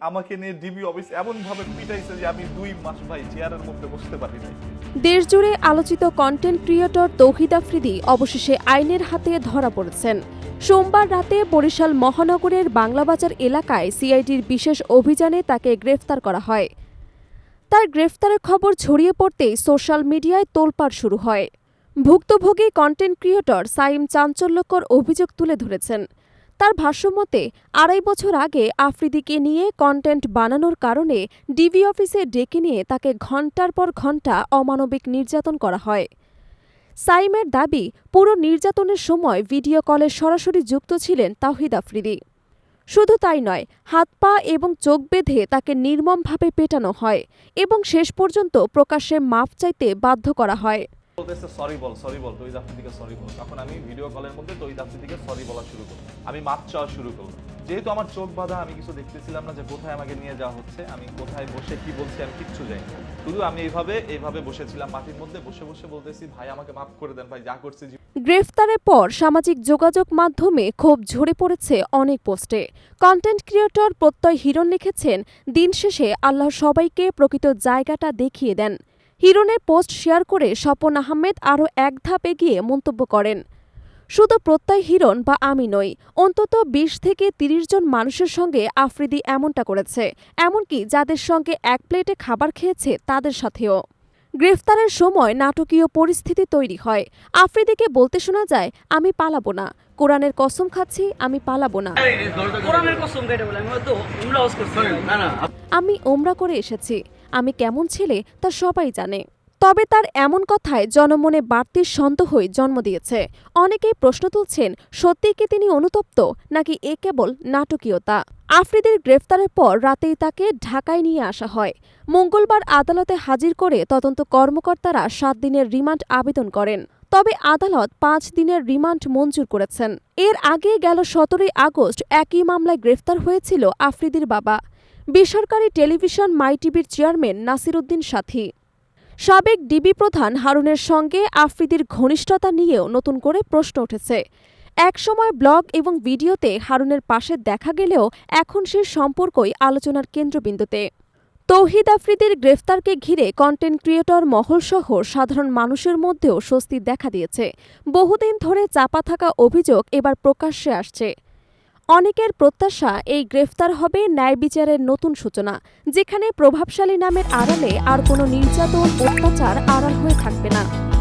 আমাকে নিয়ে DB office এমন ভাবে পিটাইছে যে আমি দুই মাস ভাই চেয়ারের মধ্যে বসতে পারি নাই। দেশজুড়ে আলোচিত কন্টেন্ট ক্রিয়েটর তৌহিদ আফ্রিদি অবশেষে আইনের হাতে ধরা পড়েছেন। সোমবার রাতে বরিশাল মহানগরের বাংলাবাজার এলাকায় সিআইডির বিশেষ অভিযানে তাকে গ্রেফতার করা হয়। তার গ্রেফতারের খবর ছড়িয়ে পড়তেই সোশ্যাল মিডিয়ায় তোলপাড় শুরু হয়। ভুক্তভোগী কন্টেন্ট ক্রিয়েটর সাইম চাঞ্চল্যকর অভিযোগ তুলে ধরেছেন। তার ভাষ্যমতে আড়াই বছর আগে আফ্রিদিকে নিয়ে কন্টেন্ট বানানোর কারণে ডিবি অফিসে ডেকে নিয়ে তাকে ঘণ্টার পর ঘণ্টা অমানবিক নির্যাতন করা হয়। সাইমের দাবি, পুরো নির্যাতনের সময় ভিডিও কলে সরাসরি যুক্ত ছিলেন তাহিদ আফ্রিদি। শুধু তাই নয়, হাত পা এবং চোখ বেঁধে তাকে নির্মমভাবে পেটানো হয় এবং শেষ পর্যন্ত প্রকাশ্যে মাপ চাইতে বাধ্য করা হয়। বলতেছে সরি বল সরি বল তৈদ আফ্রিদিকে সরি বল। তখন আমি ভিডিও কলের মধ্যে তৈদ আফ্রিদিকে সরি বলা শুরু করলাম। আমি মাপ চাওয়া শুরু করলাম। যেহেতু আমার চোখ বাঁধা, আমি কিছু দেখতেছিলাম না যে কোথায় আমাকে নিয়ে যাওয়া হচ্ছে, আমি কোথায় বসে কি বলছি আমি কিচ্ছু না। শুধু আমি এইভাবে এইভাবে বসেছিলাম মাটির মধ্যে, বসে বসে বলতেছি, ভাই, আমাকে মাফ করে দেন, ভাই, যা করছি গ্রেফতারের পর সামাজিক যোগাযোগ মাধ্যমে ক্ষোভ ঝরে পড়েছে অনেক পোস্টে। কন্টেন্ট ক্রিয়েটর প্রত্যয় হিরণ লিখেছেন, দিন শেষে আল্লাহ সবাইকে প্রকৃত জায়গাটা দেখিয়ে দেন। হিরণের পোস্ট শেয়ার করে স্বপন আহমেদ আরও এক ধাপ এগিয়ে মন্তব্য করেন শুধু প্রত্যয় হিরণ বা আমি নই অন্তত বিশ থেকে তিরিশ জন মানুষের সঙ্গে আফ্রিদি এমনটা করেছে এমনকি যাদের সঙ্গে এক প্লেটে খাবার খেয়েছে তাদের সাথেও। গ্রেফতারের সময় নাটকীয় পরিস্থিতি তৈরি হয় আফ্রিদিকে বলতে শোনা যায় আমি পালাবো না কোরআনের কসম খাচ্ছি আমি পালাবো না। কোরআনের কসম কেটে বলে আমি হয়তো উমরা হজ করছি। না না আমি ওমরা করে এসেছি আমি কেমন ছেলে তা সবাই জানে। তবে তার এমন কথায় জনমনে বাড়তি সন্দেহই জন্ম দিয়েছে। অনেকেই প্রশ্ন তুলছেন সত্যিই কি তিনি অনুতপ্ত, নাকি এ কেবল নাটকীয়তা? আফ্রিদের গ্রেফতারের পর রাতেই তাকে ঢাকায় নিয়ে আসা হয়। মঙ্গলবার আদালতে হাজির করে তদন্ত কর্মকর্তারা সাত দিনের রিমান্ড আবেদন করেন। তবে আদালত পাঁচ দিনের রিমান্ড মঞ্জুর করেছেন। এর আগে গেল সতেরোই আগস্ট একই মামলায় গ্রেফতার হয়েছিল আফ্রিদির বাবা। বেসরকারি টেলিভিশন মাই টিভির চেয়ারম্যান নাসিরুদ্দিন সাথী। সাবেক ডিবি প্রধান হারুনের সঙ্গে আফ্রিদির ঘনিষ্ঠতা নিয়েও নতুন করে প্রশ্ন উঠেছে। একসময় ব্লগ এবং ভিডিওতে হারুনের পাশে দেখা গেলেও এখন সে সম্পর্কই আলোচনার কেন্দ্রবিন্দুতে। তৌহিদ আফ্রিদির গ্রেফতারকে ঘিরে কন্টেন্ট ক্রিয়েটর মহলসহ সাধারণ মানুষের মধ্যেও স্বস্তি দেখা দিয়েছে। বহুদিন ধরে চাপা থাকা অভিযোগ এবার প্রকাশ্যে আসছে। অনেকের প্রত্যাশা এই গ্রেফতার হবে ন্যায় বিচারের নতুন সূচনা, যেখানে প্রভাবশালী নামের আড়ালে আর কোনো নির্যাতন, অত্যাচার আড়াল হয়ে থাকবে না।